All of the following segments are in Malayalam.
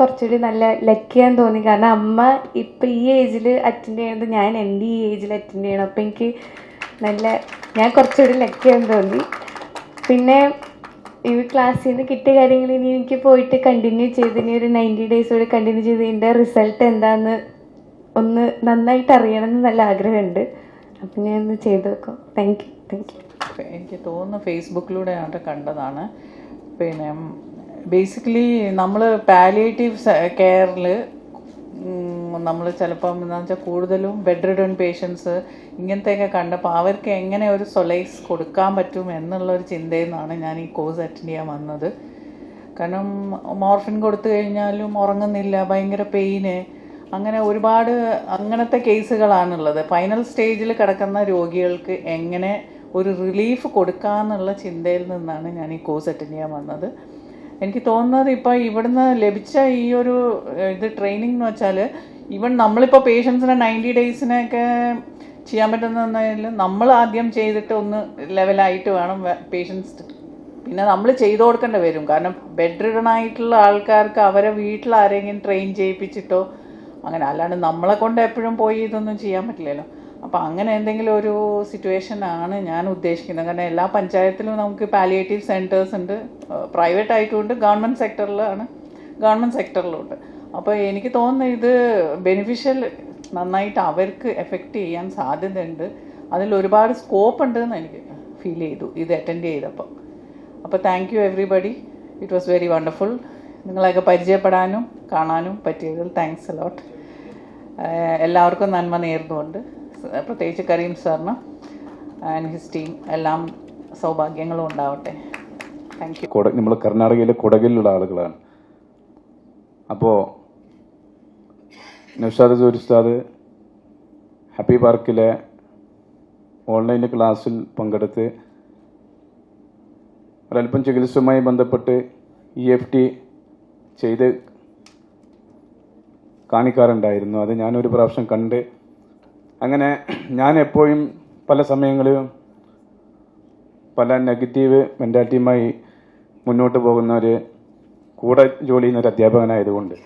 കുറച്ചുകൂടി നല്ല ലക്കിയാന്ന് തോന്നി. കാരണം അമ്മ ഇപ്പം ഈ ഏജിൽ അറ്റൻഡ് ചെയ്യുന്നത് ഞാൻ എന്റെ ഈ ഏജിൽ അറ്റൻഡ് ചെയ്യണം. അപ്പം എനിക്ക് നല്ല ഞാൻ കുറച്ചുകൂടി ലക്കിയാന്ന് തോന്നി. പിന്നെ ഈ ക്ലാസ്സിൽ നിന്ന് കിട്ടിയ കാര്യങ്ങൾ ഇനി എനിക്ക് പോയിട്ട് കണ്ടിന്യൂ ചെയ്ത് ഇനി ഒരു നയന്റി ഡേയ്സ് കൂടി കണ്ടിന്യൂ ചെയ്ത് ഇതിന്റെ റിസൾട്ട് എന്താന്ന് ഒന്ന് നന്നായിട്ട് അറിയണം എന്ന് നല്ല ആഗ്രഹമുണ്ട്. അപ്പം ഞാൻ ഒന്ന് ചെയ്ത് നോക്കാം. താങ്ക് യു താങ്ക് യു എനിക്ക് തോന്നുന്നു ഫേസ്ബുക്കിലൂടെ ആയിട്ട് കണ്ടതാണ്. പിന്നെ ബേസിക്കലി നമ്മൾ പാലിയേറ്റീവ് കെയറിൽ നമ്മൾ ചിലപ്പം എന്താണെന്ന് വെച്ചാൽ കൂടുതലും ബെഡ് റിഡൺ പേഷ്യൻസ് ഇങ്ങനത്തെയൊക്കെ കണ്ടപ്പോൾ അവർക്ക് എങ്ങനെ ഒരു സൊലൈസ് കൊടുക്കാൻ പറ്റും എന്നുള്ള ഒരു ചിന്തയിൽ നിന്നാണ് ഞാൻ ഈ കോഴ്സ് അറ്റൻഡ് ചെയ്യാൻ വന്നത്. കാരണം മോർഫിൻ കൊടുത്തു കഴിഞ്ഞാലും ഉറങ്ങുന്നില്ല ഭയങ്കര പെയിന് അങ്ങനെ ഒരുപാട് അങ്ങനത്തെ കേസുകളാണുള്ളത്. ഫൈനൽ സ്റ്റേജിൽ കിടക്കുന്ന രോഗികൾക്ക് എങ്ങനെ ഒരു റിലീഫ് കൊടുക്കാമെന്നുള്ള ചിന്തയിൽ നിന്നാണ് ഞാൻ ഈ കോഴ്സ് അറ്റൻഡ് ചെയ്യാൻ വന്നത്. എനിക്ക് തോന്നുന്നത് ഇപ്പോൾ ഇവിടുന്ന് ലഭിച്ച ഈ ഒരു ഇത് ട്രെയിനിങ് എന്ന് വെച്ചാൽ ഈവൻ നമ്മളിപ്പോൾ പേഷ്യൻസിനെ നയന്റി ഡേയ്സിനൊക്കെ ചെയ്യാൻ പറ്റുന്നതിൽ നമ്മൾ ആദ്യം ചെയ്തിട്ട് ഒന്ന് ലെവലായിട്ട് വേണം പേഷ്യൻസ് പിന്നെ നമ്മൾ ചെയ്തു കൊടുക്കേണ്ടി വരും. കാരണം ബെഡ് ആയിട്ടുള്ള ആൾക്കാർക്ക് അവരെ വീട്ടിൽ ആരെങ്കിലും ട്രെയിൻ ചെയ്യിപ്പിച്ചിട്ടോ അങ്ങനെ. അല്ലാണ്ട് നമ്മളെ കൊണ്ട് എപ്പോഴും പോയി ഇതൊന്നും ചെയ്യാൻ പറ്റില്ലല്ലോ. അപ്പോൾ അങ്ങനെ എന്തെങ്കിലും ഒരു സിറ്റുവേഷൻ ആണ് ഞാൻ ഉദ്ദേശിക്കുന്നത്. കാരണം എല്ലാ പഞ്ചായത്തിലും നമുക്ക് പാലിയേറ്റീവ് സെന്റേഴ്സ് ഉണ്ട്. പ്രൈവറ്റ് ആയിട്ടുണ്ട്. ഗവൺമെന്റ് സെക്ടറിലാണ് ഗവൺമെന്റ് സെക്ടറിലുണ്ട് അപ്പോൾ എനിക്ക് തോന്നുന്നു ഇത് ബെനിഫിഷ്യൽ നന്നായിട്ട് അവർക്ക് എഫക്റ്റ് ചെയ്യാൻ സാധ്യതയുണ്ട്. അതിൽ ഒരുപാട് സ്കോപ്പ് ഉണ്ട് എന്ന് എനിക്ക് ഫീൽ ചെയ്തു. ഇത് അറ്റൻഡ് ചെയ്തപ്പോൾ അപ്പോൾ thank you everybody it was very wonderful നിങ്ങളെയൊക്കെ പരിചയപ്പെടാനും കാണാനും പറ്റിയതിൽ താങ്ക്സ് അലോട്ട് എല്ലാവർക്കും നന്മ നേർന്നുകൊണ്ട്. പ്രത്യേകിച്ച് കരീം സാറിന് ആൻഡ് ഹിസ് ടീം എല്ലാം സൗഭാഗ്യങ്ങളും ഉണ്ടാവട്ടെ. താങ്ക് യു നമ്മൾ കർണാടകയിലെ കുടകിലുള്ള ആളുകളാണ്. അപ്പോൾ നൗഷാദ് ജോലിസ്താദ് ഹാപ്പി പാർക്കിലെ ഓൺലൈൻ ക്ലാസ്സിൽ പങ്കെടുത്ത് ഒരല്പം ചികിത്സയുമായി ബന്ധപ്പെട്ട് ഇ എഫ് ടി ചെയ്ത് കാണിക്കാറുണ്ടായിരുന്നു. അത് ഞാനൊരു പ്രാവശ്യം കണ്ട് അങ്ങനെ ഞാൻ എപ്പോഴും പല സമയങ്ങളിലും പല നെഗറ്റീവ് മെന്റാലിറ്റിയുമായി മുന്നോട്ട് പോകുന്ന ഒരു കൂടെ ജോലി ചെയ്യുന്ന ഒരു അധ്യാപകനായതുകൊണ്ട്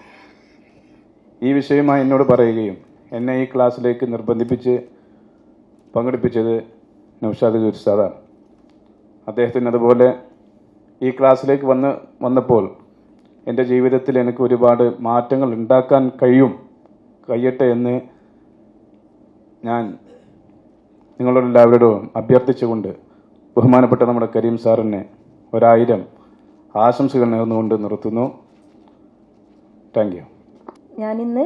ഈ വിഷയമായി എന്നോട് പറയുകയും എന്നെ ഈ ക്ലാസ്സിലേക്ക് നിർബന്ധിപ്പിച്ച് പങ്കെടുപ്പിച്ചത് നൗഷാദ് ഗുരുസാദാണ് അദ്ദേഹത്തിന് അതുപോലെ ഈ ക്ലാസ്സിലേക്ക് വന്ന് വന്നപ്പോൾ എന്റെ ജീവിതത്തിൽ എനിക്ക് ഒരുപാട് മാറ്റങ്ങൾ ഉണ്ടാക്കാൻ കഴിയും കഴിയട്ടെ എന്ന് ഞാൻ നിങ്ങളോട് എല്ലാവരോടും അഭ്യർത്ഥിച്ചുകൊണ്ട് ബഹുമാനപ്പെട്ട നമ്മുടെ കരീം സാറിനെ ഒരായിരം ആശംസകൾ നേർന്നുകൊണ്ട് നിർത്തുന്നു. താങ്ക് യു ഞാനിന്ന്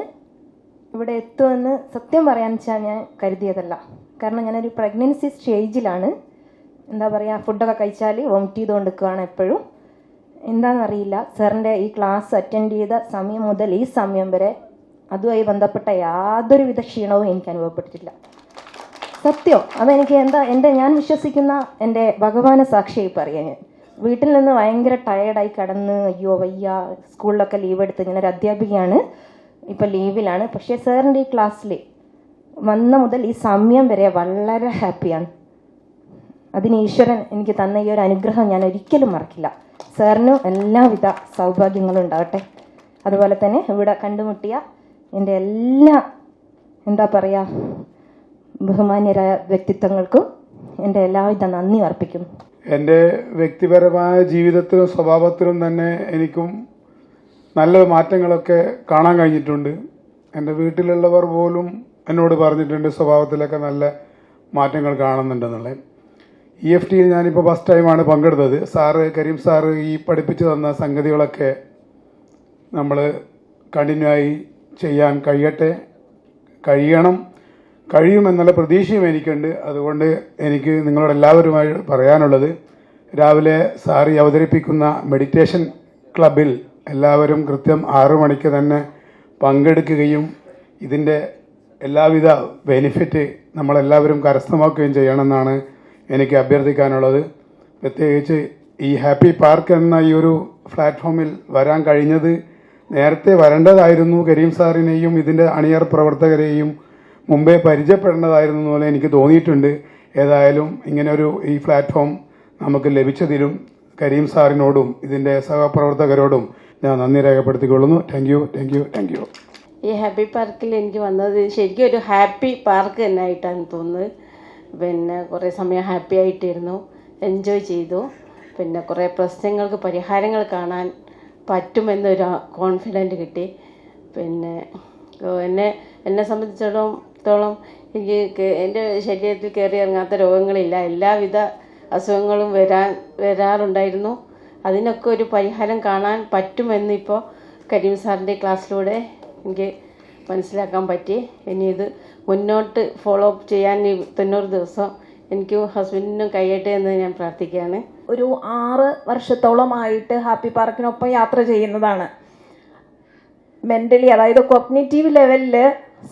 ഇവിടെ എത്തുമെന്ന് സത്യം പറയാൻ വെച്ചാൽ ഞാൻ കരുതിയതല്ല. കാരണം ഞാനൊരു പ്രഗ്നൻസി സ്റ്റേജിലാണ് എന്താ പറയുക ഫുഡൊക്കെ കഴിച്ചാൽ വോമിറ്റ് ചെയ്തുകൊണ്ട് നിൽക്കുകയാണ് എപ്പോഴും. എന്താണെന്നറിയില്ല. സാറിന്റെ ഈ ക്ലാസ് അറ്റൻഡ് ചെയ്ത സമയം മുതൽ ഈ സമയം വരെ അതുമായി ബന്ധപ്പെട്ട യാതൊരുവിധ ക്ഷീണവും എനിക്ക് അനുഭവപ്പെട്ടിട്ടില്ല. സത്യം. അതെനിക്ക് എന്താ എന്റെ ഞാൻ വിശ്വസിക്കുന്ന എന്റെ ഭഗവാന സാക്ഷിയായി പറയാൻ വീട്ടിൽ നിന്ന് ഭയങ്കര ടയേർഡായി കിടന്ന് അയ്യോ വയ്യ സ്കൂളിലൊക്കെ ലീവ് എടുത്ത് ഒരു അധ്യാപികയാണ്. ഇപ്പം ലീവിലാണ് പക്ഷേ സാറിന്റെ ഈ ക്ലാസ്സിൽ വന്ന മുതൽ ഈ സമയം വരെ വളരെ ഹാപ്പിയാണ് അതിന് ഈശ്വരൻ എനിക്ക് തന്ന ഈ ഒരു അനുഗ്രഹം ഞാൻ ഒരിക്കലും മറക്കില്ല. സാറിനും എല്ലാവിധ സൗഭാഗ്യങ്ങളും ഉണ്ടാവട്ടെ അതുപോലെ തന്നെ ഇവിടെ കണ്ടുമുട്ടിയ എന്റെ എല്ലാ എന്താ പറയുക ബഹുമാന്യരായ വ്യക്തിത്വങ്ങൾക്കും എന്റെ എല്ലാവിധ നന്ദി അർപ്പിക്കുന്നു എന്റെ വ്യക്തിപരമായ ജീവിതത്തിലും സ്വഭാവത്തിലും തന്നെ എനിക്കും നല്ല മാറ്റങ്ങളൊക്കെ കാണാൻ കഴിഞ്ഞിട്ടുണ്ട്. എന്റെ വീട്ടിലുള്ളവർ പോലും എന്നോട് പറഞ്ഞിട്ടുണ്ട് സ്വഭാവത്തിലൊക്കെ നല്ല മാറ്റങ്ങൾ കാണുന്നുണ്ടെന്നുള്ളത്. ഇ എഫ് ടിയിൽ ഞാനിപ്പോൾ ഫസ്റ്റ് ടൈമാണ് പങ്കെടുത്തത്. സാറ് കരീം സാറ് ഈ പഠിപ്പിച്ചു തന്ന സംഗതികളൊക്കെ നമ്മൾ കണ്ടിന്യൂ ആയി ചെയ്യാൻ കഴിയട്ടെ കഴിയണം കഴിയുമെന്നുള്ള പ്രതീക്ഷയും എനിക്കുണ്ട്. അതുകൊണ്ട് എനിക്ക് നിങ്ങളോട് എല്ലാവരുമായി പറയാനുള്ളത് രാവിലെ സാറി അവതരിപ്പിക്കുന്ന മെഡിറ്റേഷൻ ക്ലബിൽ എല്ലാവരും കൃത്യം ആറു മണിക്ക് തന്നെ പങ്കെടുക്കുകയും ഇതിന്റെ എല്ലാവിധ ബെനിഫിറ്റ് നമ്മളെല്ലാവരും കരസ്ഥമാക്കുകയും ചെയ്യണമെന്നാണ് എനിക്ക് അഭ്യർത്ഥിക്കാനുള്ളത്. പ്രത്യേകിച്ച് ഈ ഹാപ്പി പാർക്ക് എന്ന ഈ ഒരു പ്ലാറ്റ്ഫോമിൽ വരാൻ കഴിഞ്ഞത് നേരത്തെ വരേണ്ടതായിരുന്നു കരീം സാറിനെയും ഇതിന്റെ അണിയർ പ്രവർത്തകരെയും മുമ്പേ പരിചയപ്പെടേണ്ടതായിരുന്നു പോലെ എനിക്ക് തോന്നിയിട്ടുണ്ട്. ഏതായാലും ഇങ്ങനൊരു ഈ പ്ലാറ്റ്ഫോം നമുക്ക് ലഭിച്ചതിലും കരീം സാറിനോടും ഇതിന്റെ സഹപ്രവർത്തകരോടും ഞാൻ നന്ദി രേഖപ്പെടുത്തിക്കൊള്ളുന്നു. Thank you thank you thank you ഈ ഹാപ്പി പാർക്കിൽ എനിക്ക് വന്നത് ശരിക്കും ഒരു ഹാപ്പി പാർക്ക് തന്നെ ആയിട്ടാണ് തോന്നുന്നത്. പിന്നെ കുറേ സമയം ഹാപ്പി ആയിട്ടിരുന്നു. എൻജോയ് ചെയ്തു. പിന്നെ കുറേ പ്രശ്നങ്ങൾക്ക് പരിഹാരങ്ങൾ കാണാൻ പറ്റുമെന്നൊരു കോൺഫിഡന്റ് കിട്ടി. പിന്നെ എന്നെ എന്നെ സംബന്ധിച്ചിടത്തോളം എനിക്ക് എന്റെ ശരീരത്തിൽ കയറി ഇറങ്ങാത്ത രോഗങ്ങളില്ല. എല്ലാവിധ അസുഖങ്ങളും വരാൻ വരാറുണ്ടായിരുന്നു. അതിനൊക്കെ ഒരു പരിഹാരം കാണാൻ പറ്റുമെന്നിപ്പോൾ കരീം സാറിന്റെ ക്ലാസ്സിലൂടെ എനിക്ക് മനസ്സിലാക്കാൻ പറ്റി. ഇനി ഇത് മുന്നോട്ട് ഫോളോ അപ്പ് ചെയ്യാൻ ഈ തൊണ്ണൂറ് ദിവസം എനിക്ക് ഹസ്ബൻഡിനും കഴിയട്ടെ എന്ന് ഞാൻ പ്രാർത്ഥിക്കുകയാണ്. ഒരു ആറ് വർഷത്തോളമായിട്ട് ഹാപ്പി പാർക്കിനൊപ്പം യാത്ര ചെയ്യുന്നതാണ്. മെന്റലി അതായത് കൊഗ്നേറ്റീവ് ലെവലിൽ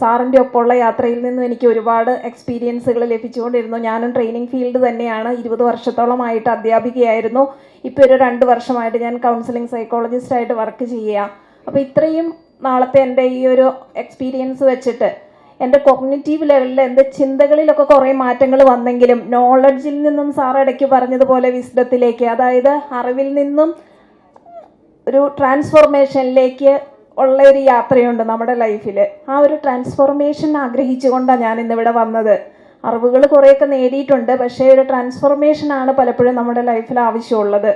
സാറിന്റെ ഒപ്പമുള്ള യാത്രയിൽ നിന്നും എനിക്ക് ഒരുപാട് എക്സ്പീരിയൻസുകൾ ലഭിച്ചുകൊണ്ടിരുന്നു. ഞാനും ട്രെയിനിങ് ഫീൽഡ് തന്നെയാണ് ഇരുപത് വർഷത്തോളമായിട്ട് അധ്യാപികയായിരുന്നു. ഇപ്പോൾ ഒരു രണ്ട് വർഷമായിട്ട് ഞാൻ കൗൺസിലിംഗ് സൈക്കോളജിസ്റ്റായിട്ട് വർക്ക് ചെയ്യുക. അപ്പോൾ ഇത്രയും നാളത്തെ എന്റെ ഈ ഒരു എക്സ്പീരിയൻസ് വെച്ചിട്ട് എന്റെ കൊഗ്നറ്റീവ് ലെവലിൽ എന്റെ ചിന്തകളിലൊക്കെ കുറേ മാറ്റങ്ങൾ വന്നെങ്കിലും നോളജിൽ നിന്നും സാർ ഇടയ്ക്ക് പറഞ്ഞതുപോലെ വിസ്ഡത്തിലേക്ക് അതായത് അറിവിൽ നിന്നും ഒരു ട്രാൻസ്ഫോർമേഷനിലേക്ക് ഉള്ള ഒരു യാത്രയുണ്ട് നമ്മുടെ ലൈഫിൽ ആ ഒരു ട്രാൻസ്ഫോർമേഷൻ ആഗ്രഹിച്ചുകൊണ്ടാണ് ഞാൻ ഇന്നിവിടെ വന്നത്. അറിവുകൾ കുറേയൊക്കെ നേടിയിട്ടുണ്ട് പക്ഷേ ഒരു ട്രാൻസ്ഫോർമേഷനാണ് പലപ്പോഴും നമ്മുടെ ലൈഫിൽ ആവശ്യമുള്ളത്.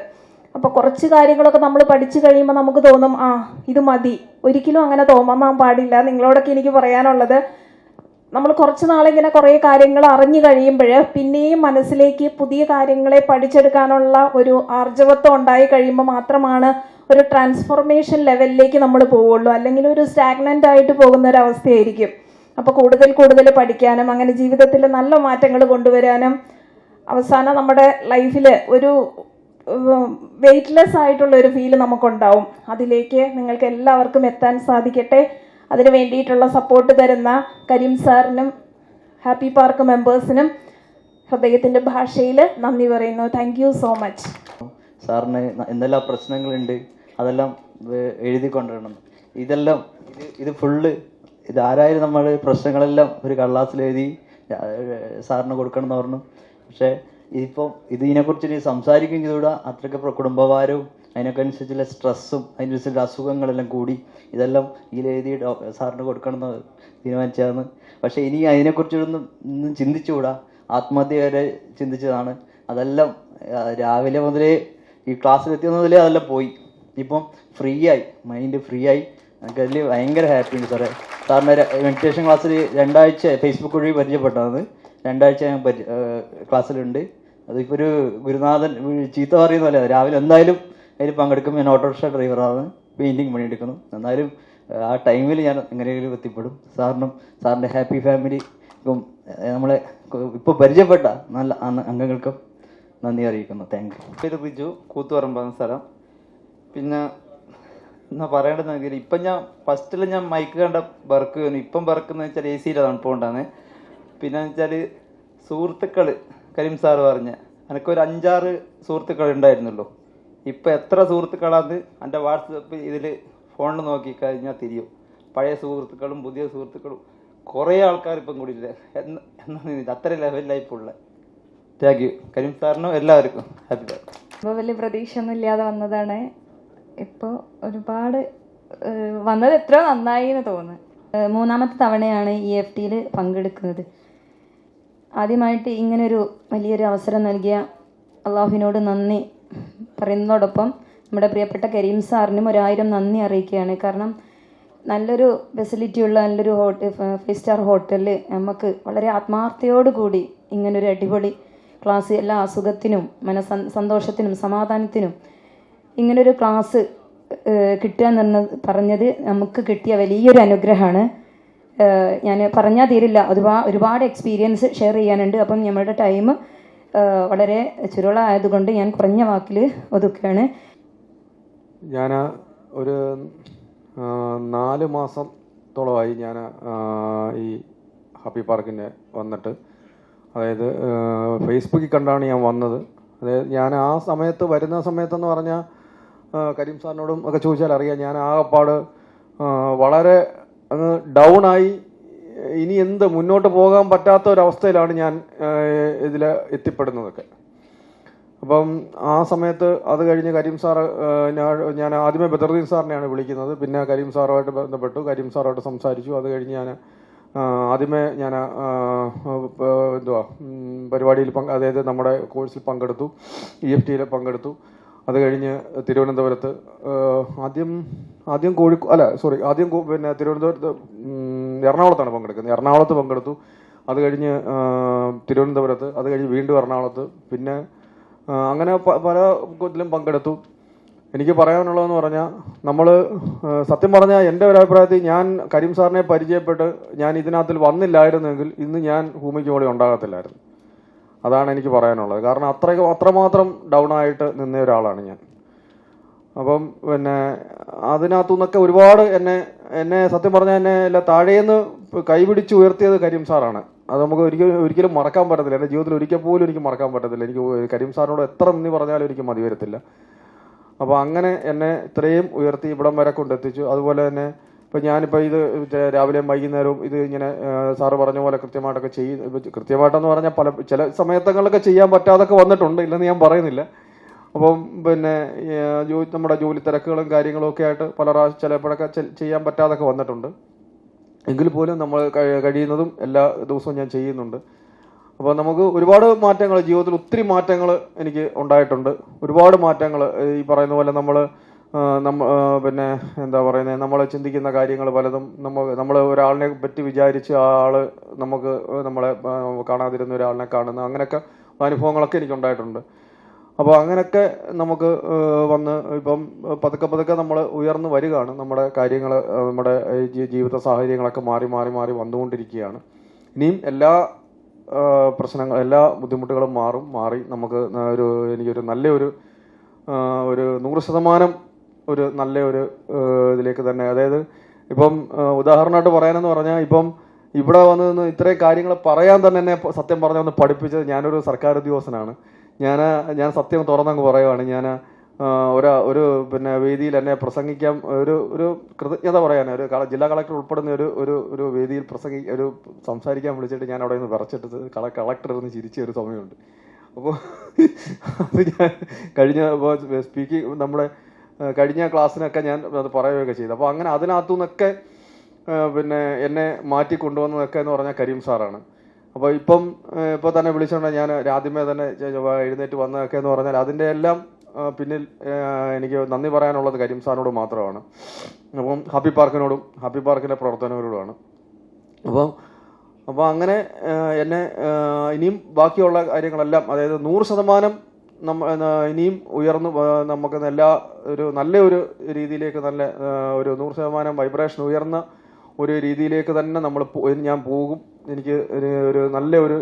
അപ്പോൾ കുറച്ച് കാര്യങ്ങളൊക്കെ നമ്മൾ പഠിച്ചു കഴിയുമ്പോൾ നമുക്ക് തോന്നും ആ ഇത് മതി. ഒരിക്കലും അങ്ങനെ തോന്നാൻ പാടില്ല. നിങ്ങളോടൊക്കെ എനിക്ക് പറയാനുള്ളത് നമ്മൾ കുറച്ച് നാളിങ്ങനെ കുറേ കാര്യങ്ങൾ അറിഞ്ഞു കഴിയുമ്പോൾ പിന്നെയും മനസ്സിലേക്ക് പുതിയ കാര്യങ്ങളെ പഠിച്ചെടുക്കാനുള്ള ഒരു ആർജവത്വം ഉണ്ടായി കഴിയുമ്പോൾ മാത്രമാണ് ഒരു ട്രാൻസ്ഫോർമേഷൻ ലെവലിലേക്ക് നമ്മൾ പോവുള്ളൂ. അല്ലെങ്കിൽ ഒരു സ്റ്റാഗ്നന്റ് ആയിട്ട് പോകുന്ന ഒരു അവസ്ഥയായിരിക്കും. അപ്പോൾ കൂടുതൽ കൂടുതൽ പഠിക്കാനും അങ്ങനെ ജീവിതത്തിൽ നല്ല മാറ്റങ്ങൾ കൊണ്ടുവരാനും അവസാനം നമ്മുടെ ലൈഫിൽ ഒരു വെയിറ്റ്ലെസ് ആയിട്ടുള്ള ഒരു ഫീൽ നമുക്കുണ്ടാവും. അതിലേക്ക് നിങ്ങൾക്ക് എല്ലാവർക്കും എത്താൻ സാധിക്കട്ടെ. അതിന് വേണ്ടിയിട്ടുള്ള സപ്പോർട്ട് തരുന്ന കരീം സാറിനും ഹാപ്പി പാർക്ക് മെമ്പേഴ്സിനും ഹൃദയത്തിന്റെ ഭാഷയിൽ നന്ദി പറയുന്നു. താങ്ക് യു സോ മച്ച് സാറിന് എന്തെല്ലാം പ്രശ്നങ്ങളുണ്ട് അതെല്ലാം എഴുതി കൊണ്ടുവരണം. ഇതെല്ലാം ഇത് ഫുള്ള് ഇത് ആരായാലും നമ്മൾ പ്രശ്നങ്ങളെല്ലാം ഒരു കള്ളാസിൽ എഴുതി സാറിന് കൊടുക്കണം എന്ന് പറഞ്ഞു. പക്ഷേ ഇതിപ്പം ഇതിനെക്കുറിച്ച് ഇനി സംസാരിക്കുകയും ചെയ്തുകൂടാ. അത്രയ്ക്ക് കുടുംബഭാരവും അതിനൊക്കെ അനുസരിച്ചുള്ള സ്ട്രെസ്സും അതിനനുസരിച്ചുള്ള അസുഖങ്ങളെല്ലാം കൂടി ഇതെല്ലാം ഇതിൽ എഴുതി സാറിന് കൊടുക്കണം എന്ന് തീരുമാനിച്ചതാണ്. പക്ഷേ ഇനി അതിനെക്കുറിച്ചൊന്നും ഒന്നും ചിന്തിച്ചുകൂടാ. ആത്മഹത്യ വരെ ചിന്തിച്ചതാണ്. അതെല്ലാം രാവിലെ മുതലേ ഈ ക്ലാസ്സിലെത്തിയ മുതലേ അതെല്ലാം പോയി. ഇപ്പം ഫ്രീ ആയി മൈൻഡ് ഫ്രീ ആയി. എനിക്ക് അതിൽ ഭയങ്കര ഹാപ്പി ഉണ്ട് സാറേ. സാറിന്റെ മെഡിറ്റേഷൻ ക്ലാസ്സിൽ രണ്ടാഴ്ച ഫേസ്ബുക്ക് വഴി പരിചയപ്പെട്ടതാണ്. രണ്ടാഴ്ച ഞാൻ പരി ക്ലാസ്സിലുണ്ട് അതിപ്പോൾ ഒരു ഗുരുനാഥൻ ചീത്ത പറയുന്ന പോലെ രാവിലെ എന്തായാലും അതിൽ പങ്കെടുക്കും. ഞാൻ ഓട്ടോറിക്ഷ ഡ്രൈവറാണ് പെയിന്റിങ് പണിയെടുക്കുന്നു. എന്നാലും ആ ടൈമിൽ ഞാൻ എങ്ങനെയെങ്കിലും എത്തിപ്പെടും. സാറിനും സാറിന്റെ ഹാപ്പി ഫാമിലിക്കും നമ്മളെ ഇപ്പോൾ പരിചയപ്പെട്ട നല്ല അംഗ- അംഗങ്ങൾക്കും നന്ദി അറിയിക്കുന്നു. താങ്ക് യു പേര് റിജു. കൂത്തുപറമ്പാണ് സ്ഥലം. പിന്നെ എന്നാ പറയേണ്ടതെങ്കിൽ ഇപ്പം ഞാൻ ഫസ്റ്റിൽ ഞാൻ മൈക്ക് കണ്ട ബർക്ക് ഇപ്പം ബർക്കെന്ന് വെച്ചാൽ എ സിയിലെ തണുപ്പുകൊണ്ടാണ് പിന്നെ വെച്ചാൽ സുഹൃത്തുക്കൾ കരീം സാറ് പറഞ്ഞ എനിക്കൊരു അഞ്ചാറ് സുഹൃത്തുക്കൾ ഉണ്ടായിരുന്നുള്ളൂ. ഇപ്പം എത്ര സുഹൃത്തുക്കളാന്ന് എന്റെ വാട്സപ്പ് ഇതിൽ ഫോണിൽ നോക്കി കഴിഞ്ഞാൽ തിരിയും. പഴയ സുഹൃത്തുക്കളും പുതിയ സുഹൃത്തുക്കളും കുറേ ആൾക്കാർ ഇപ്പം കൂടി ഇല്ല? എന്ന് അത്ര ലെവലിലായി ഇപ്പോൾ ഉള്ളത് താങ്ക് യു കരീം സാറിനും എല്ലാവർക്കും ഹാപ്പി ബർത്ത് ഇപ്പോൾ വലിയ പ്രതീക്ഷയൊന്നും ഇല്ലാതെ വന്നതാണ്. ഇപ്പോൾ ഒരുപാട് വന്നത് എത്ര നന്നായി എന്ന് തോന്നുന്നു മൂന്നാമത്തെ തവണയാണ് ഇ എഫ് ടിയിൽ പങ്കെടുക്കുന്നത്. ആദ്യമായിട്ട് ഇങ്ങനൊരു വലിയൊരു അവസരം നൽകിയ അള്ളാഹുവിനോട് നന്ദി. പറയുന്നതോടൊപ്പം നമ്മുടെ പ്രിയപ്പെട്ട കരീം സാറിനും ഒരായിരം നന്ദി അറിയിക്കുകയാണ്. കാരണം നല്ലൊരു ഫെസിലിറ്റി ഉള്ള നല്ലൊരു ഹോട്ടൽ ഫൈവ് സ്റ്റാർ ഹോട്ടലിൽ നമുക്ക് വളരെ ആത്മാർത്ഥയോടുകൂടി ഇങ്ങനൊരു അടിപൊളി ക്ലാസ് എല്ലാ അസുഖത്തിനും മന സന്തോഷത്തിനും സമാധാനത്തിനും ഇങ്ങനൊരു ക്ലാസ് കിട്ടുക എന്ന് പറഞ്ഞത്. നമുക്ക് കിട്ടിയ വലിയൊരു അനുഗ്രഹമാണ്. ഞാൻ പറഞ്ഞാൽ തീരില്ല. ഒരുപാട് ഒരുപാട് എക്സ്പീരിയൻസ് ഷെയർ ചെയ്യാനുണ്ട്. അപ്പം ഞങ്ങളുടെ ടൈം വളരെ ചുരുളായതുകൊണ്ട് ഞാൻ കുറഞ്ഞ വാക്കിൽ ഒതുക്കുകയാണ്. ഞാൻ ഒരു നാല് മാസത്തോളമായി ഞാൻ ഈ ഹാപ്പി പാർക്കിന് വന്നിട്ട് അതായത് ഫേസ്ബുക്കിൽ കണ്ടാണ് ഞാൻ വന്നത്. അതായത് ഞാൻ ആ സമയത്ത് വരുന്ന സമയത്തെന്ന് പറഞ്ഞാൽ കരീം സാറിനോടും ഒക്കെ ചോദിച്ചാൽ അറിയാം ഞാൻ ആകപ്പാട് പാട് വളരെ അങ്ങ് ഡൗണായി ഇനി എന്ത് മുന്നോട്ട് പോകാൻ പറ്റാത്ത ഒരവസ്ഥയിലാണ് ഞാൻ ഇതിൽ എത്തിപ്പെടുന്നതൊക്കെ. അപ്പം ആ സമയത്ത് അത് കഴിഞ്ഞ് കരീം സാർ ഞാൻ ആദ്യമേ ബദറുദ്ദീൻ സാറിനെയാണ് വിളിക്കുന്നത്. പിന്നെ കരീം സാറുമായിട്ട് ബന്ധപ്പെട്ടു. കരീം സാറുമായിട്ട് സംസാരിച്ചു. അത് കഴിഞ്ഞ് ഞാൻ ആദ്യമേ ഞാൻ എന്തുവാ പരിപാടിയിൽ പങ്ക് അതായത് നമ്മുടെ കോഴ്സിൽ പങ്കെടുത്തു. ഇ എഫ് ടിയിൽ പങ്കെടുത്തു. അത് കഴിഞ്ഞ് തിരുവനന്തപുരത്ത് ആദ്യം ആദ്യം കോഴിക്കോ അല്ല സോറി ആദ്യം പിന്നെ തിരുവനന്തപുരത്ത് എറണാകുളത്താണ് പങ്കെടുക്കുന്നത്. എറണാകുളത്ത് പങ്കെടുത്തു. അത് കഴിഞ്ഞ് തിരുവനന്തപുരത്ത് അത് കഴിഞ്ഞ് വീണ്ടും എറണാകുളത്ത്. പിന്നെ അങ്ങനെ പല ഇതിലും പങ്കെടുത്തു. എനിക്ക് പറയാനുള്ളതെന്ന് പറഞ്ഞാൽ നമ്മൾ സത്യം പറഞ്ഞാൽ എന്റെ ഒരു അഭിപ്രായത്തിൽ ഞാൻ കരീം സാറിനെ പരിചയപ്പെട്ട് ഞാൻ ഇതിനകത്തിൽ വന്നില്ലായിരുന്നെങ്കിൽ ഇന്ന് ഞാൻ ഭൂമിക്ക് പോലെ ഉണ്ടാകത്തില്ലായിരുന്നു. അതാണ് എനിക്ക് പറയാനുള്ളത്. കാരണം അത്രയ്ക്ക് അത്രമാത്രം ഡൗൺ ആയിട്ട് നിന്ന ഒരാളാണ് ഞാൻ. അപ്പം പിന്നെ അതിനകത്തു നിന്നൊക്കെ ഒരുപാട് എന്നെ എന്നെ സത്യം പറഞ്ഞാൽ എന്നെ അല്ല താഴേന്ന് കൈപിടിച്ച് ഉയർത്തിയത് കരീം സാറാണ്. അത് നമുക്ക് ഒരിക്കലും ഒരിക്കലും മറക്കാൻ പറ്റത്തില്ല. എന്റെ ജീവിതത്തിൽ ഒരിക്കൽ പോലും എനിക്ക് മറക്കാൻ പറ്റത്തില്ല. എനിക്ക് കരീം സാറിനോട് എത്ര നന്ദി പറഞ്ഞാലും എനിക്ക് മതി വരത്തില്ല. അപ്പോൾ അങ്ങനെ എന്നെ ഇത്രയും ഉയർത്തി ഇവിടം വരെ കൊണ്ടെത്തിച്ചു. അതുപോലെ തന്നെ ഇപ്പം ഞാനിപ്പോൾ ഇത് രാവിലെയും വൈകുന്നേരവും ഇത് ഇങ്ങനെ സാറ് പറഞ്ഞ പോലെ കൃത്യമായിട്ടൊക്കെ ചെയ്യും കൃത്യമായിട്ടെന്ന് പറഞ്ഞാൽ പല ചില സമയത്തങ്ങളിലൊക്കെ ചെയ്യാൻ പറ്റാതൊക്കെ വന്നിട്ടുണ്ട്. ഇല്ലെന്ന് ഞാൻ പറയുന്നില്ല. അപ്പം പിന്നെ നമ്മുടെ ജോലി തിരക്കുകളും കാര്യങ്ങളും ഒക്കെ ആയിട്ട് പല പ്രാവശ്യം ചിലപ്പോഴൊക്കെ ചെയ്യാൻ പറ്റാതൊക്കെ വന്നിട്ടുണ്ട്. എങ്കിൽ പോലും നമ്മൾ കഴിയുന്നതും എല്ലാ ദിവസവും ഞാൻ ചെയ്യുന്നുണ്ട്. അപ്പോൾ നമുക്ക് ഒരുപാട് മാറ്റങ്ങൾ ജീവിതത്തിൽ ഒത്തിരി മാറ്റങ്ങൾ എനിക്ക് ഉണ്ടായിട്ടുണ്ട്. ഒരുപാട് മാറ്റങ്ങൾ ഈ പറയുന്ന പോലെ നമ്മൾ നമ്മ പിന്നെ എന്താ പറയുന്നത് നമ്മൾ ചിന്തിക്കുന്ന കാര്യങ്ങൾ പലതും നമ്മൾ നമ്മൾ ഒരാളിനെ പറ്റി വിചാരിച്ച് ആ ആൾ നമുക്ക് നമ്മളെ കാണാതിരുന്ന ഒരാളിനെ കാണുന്ന അങ്ങനെയൊക്കെ അനുഭവങ്ങളൊക്കെ എനിക്ക് ഉണ്ടായിട്ടുണ്ട്. അപ്പോൾ അങ്ങനെയൊക്കെ നമുക്ക് വന്ന് ഇപ്പം പതുക്കെ പതുക്കെ നമ്മൾ ഉയർന്നു വരികയാണ്. നമ്മുടെ കാര്യങ്ങൾ നമ്മുടെ ജീവിത സാഹചര്യങ്ങളൊക്കെ മാറി മാറി മാറി വന്നുകൊണ്ടിരിക്കുകയാണ്. ഇനിയും എല്ലാ പ്രശ്നങ്ങൾ എല്ലാ ബുദ്ധിമുട്ടുകളും മാറും. മാറി നമുക്ക് ഒരു എനിക്കൊരു നല്ലൊരു ഒരു നൂറ് ശതമാനം ഒരു നല്ല ഒരു ഇതിലേക്ക് തന്നെ. അതായത് ഇപ്പം ഉദാഹരണമായിട്ട് പറയാനെന്ന് പറഞ്ഞാൽ ഇപ്പം ഇവിടെ വന്ന് ഇത്രയും കാര്യങ്ങൾ പറയാൻ തന്നെ എന്നെ സത്യം പറഞ്ഞ ഒന്ന് പഠിപ്പിച്ചത് ഞാനൊരു സർക്കാർ ഉദ്യോഗസ്ഥനാണ് ഞാൻ ഞാൻ സത്യം തുറന്നങ്ങ് പറയുവാണ്. ഞാൻ ഒരു ഒരു പിന്നെ വേദിയിൽ എന്നെ പ്രസംഗിക്കാൻ ഒരു ഒരു കൃതജ്ഞത പറയാൻ ഒരു ജില്ലാ കളക്ടർ ഉൾപ്പെടുന്ന ഒരു ഒരു ഒരു വേദിയിൽ പ്രസംഗി ഒരു സംസാരിക്കാൻ വിളിച്ചിട്ട് ഞാൻ അവിടെ നിന്ന് വിറച്ചിട്ട് കള കളക്ടർ എന്ന് ചിരിച്ച ഒരു സമയമുണ്ട്. അപ്പോൾ അത് ഞാൻ കഴിഞ്ഞ സ്പീക്കിംഗ് നമ്മുടെ കഴിഞ്ഞ ക്ലാസ്സിനൊക്കെ ഞാൻ അത് പറയുകയൊക്കെ ചെയ്തു. അപ്പോൾ അങ്ങനെ അതിനകത്തു നിന്നൊക്കെ പിന്നെ എന്നെ മാറ്റി കൊണ്ടുവന്നതൊക്കെ എന്ന് പറഞ്ഞാൽ കരീം സാറാണ്. അപ്പോൾ ഇപ്പം ഇപ്പൊ തന്നെ വിളിച്ചോണ്ട് ഞാൻ ആദ്യമേ തന്നെ എഴുന്നേറ്റ് വന്നതൊക്കെ എന്ന് പറഞ്ഞാൽ അതിന്റെ എല്ലാം പിന്നിൽ എനിക്ക് നന്ദി പറയാനുള്ളത് കരീം സാറിനോട് മാത്രമാണ്. അപ്പം ഹാപ്പി പാർക്കിനോടും ഹാപ്പി പാർക്കിന്റെ പ്രവർത്തനങ്ങളോടുമാണ് അപ്പം അപ്പോൾ അങ്ങനെ എന്നെ ഇനിയും ബാക്കിയുള്ള കാര്യങ്ങളെല്ലാം അതായത് നൂറ് ശതമാനം നമ്മ ഇനിയും ഉയർന്നു നമുക്ക് എല്ലാ ഒരു നല്ല ഒരു രീതിയിലേക്ക് നല്ല ഒരു നൂറ് ശതമാനം വൈബ്രേഷൻ ഉയർന്ന ഒരു രീതിയിലേക്ക് തന്നെ നമ്മൾ ഞാൻ പോകും. എനിക്ക് ഒരു നല്ല ഒരു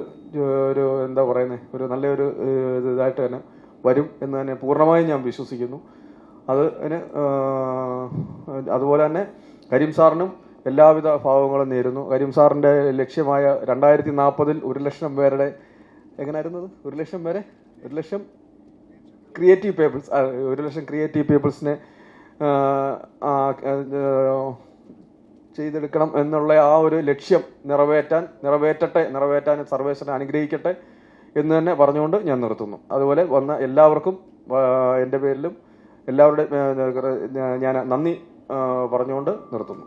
ഒരു എന്താ പറയുന്നത് ഒരു നല്ലൊരു ഇതായിട്ട് തന്നെ വരും എന്ന് തന്നെ പൂർണമായും ഞാൻ വിശ്വസിക്കുന്നു. അത് അതുപോലെ തന്നെ കരീം സാറിനും എല്ലാവിധ ഭാവങ്ങളും നേരുന്നു. കരീം സാറിന്റെ ലക്ഷ്യമായ രണ്ടായിരത്തി നാൽപ്പതിൽ ഒരു ലക്ഷം പേരുടെ എങ്ങനെയായിരുന്നത് ഒരു ലക്ഷം പേരെ? ഒരു ലക്ഷം ക്രിയേറ്റീവ് പീപ്പിൾസ് ഒരു ലക്ഷം ക്രിയേറ്റീവ് പീപ്പിൾസിനെ ചെയ്തെടുക്കണം എന്നുള്ള ആ ഒരു ലക്ഷ്യം നിറവേറ്റാൻ നിറവേറ്റട്ടെ നിറവേറ്റാൻ സർവേശ്വരൻ അനുഗ്രഹിക്കട്ടെ എന്ന് തന്നെ പറഞ്ഞുകൊണ്ട് ഞാൻ നിർത്തുന്നു. അതുപോലെ വന്ന എല്ലാവർക്കും എന്റെ പേരിലും എല്ലാവരുടെയും ഞാൻ നന്ദി പറഞ്ഞുകൊണ്ട് നിർത്തുന്നു.